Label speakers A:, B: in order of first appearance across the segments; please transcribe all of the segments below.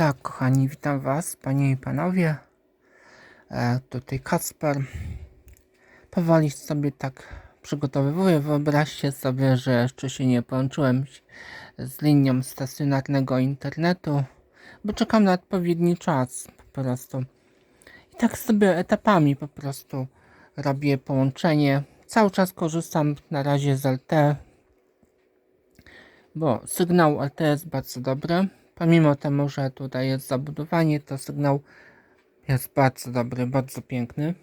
A: Tak, kochani, witam Was, panie i panowie. E, tutaj Kacper. Powoli sobie tak przygotowywuję. Wyobraźcie sobie, że jeszcze się nie połączyłem z linią stacjonarnego internetu, bo czekam na odpowiedni czas po prostu. I tak sobie etapami po prostu robię połączenie. Cały czas korzystam na razie z LTE, bo sygnał LTE jest bardzo dobry. Pomimo temu, że tutaj jest zabudowanie, to sygnał jest bardzo dobry, bardzo piękny.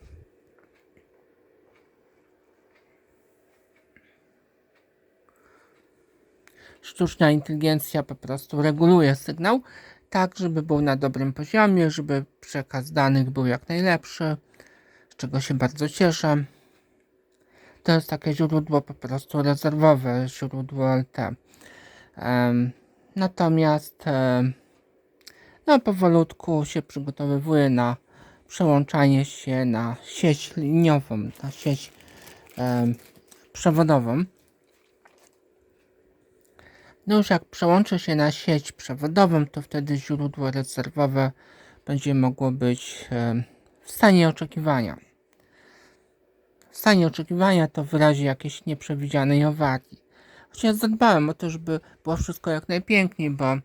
A: Sztuczna inteligencja po prostu reguluje sygnał tak, żeby był na dobrym poziomie, żeby przekaz danych był jak najlepszy, z czego się bardzo cieszę. To jest takie źródło po prostu rezerwowe, źródło LT. Em, natomiast em, no powolutku się przygotowywuję na przełączanie się na sieć liniową, na sieć em, przewodową. No już jak przełączę się na sieć przewodową, to wtedy źródło rezerwowe będzie mogło być em, w stanie oczekiwania. W stanie oczekiwania to w razie jakiejś nieprzewidzianej awarii. Chociaż zadbałem o to, żeby było wszystko jak najpiękniej, bo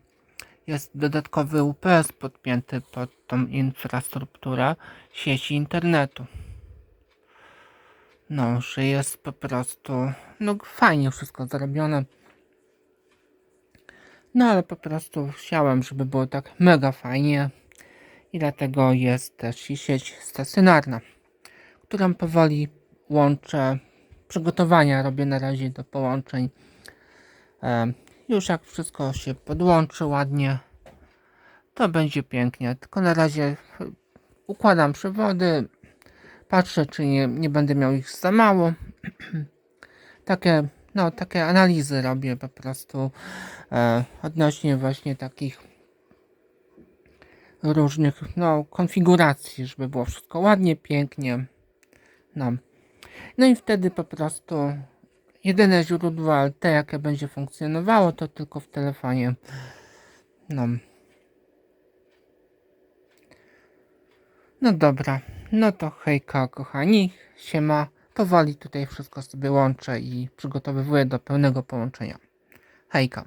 A: jest dodatkowy UPS podpięty pod tą infrastrukturę sieci internetu. No, że jest po prostu, no fajnie wszystko zrobione. No ale po prostu chciałem, żeby było tak mega fajnie i dlatego jest też i sieć stacjonarna, którą powoli łączę. Przygotowania robię na razie do połączeń. E, już jak wszystko się podłączy ładnie, to będzie pięknie. Tylko na razie układam przewody, patrzę czy nie, nie będę miał ich za mało. takie, no, takie analizy robię po prostu e, odnośnie właśnie takich różnych no, konfiguracji, żeby było wszystko ładnie, pięknie. No. no i wtedy po prostu jedyne źródło LT, jakie będzie funkcjonowało, to tylko w telefonie. No. No dobra, no to hejka kochani, siema. Powoli tutaj wszystko sobie łączę i przygotowywuję do pełnego połączenia. Hejka.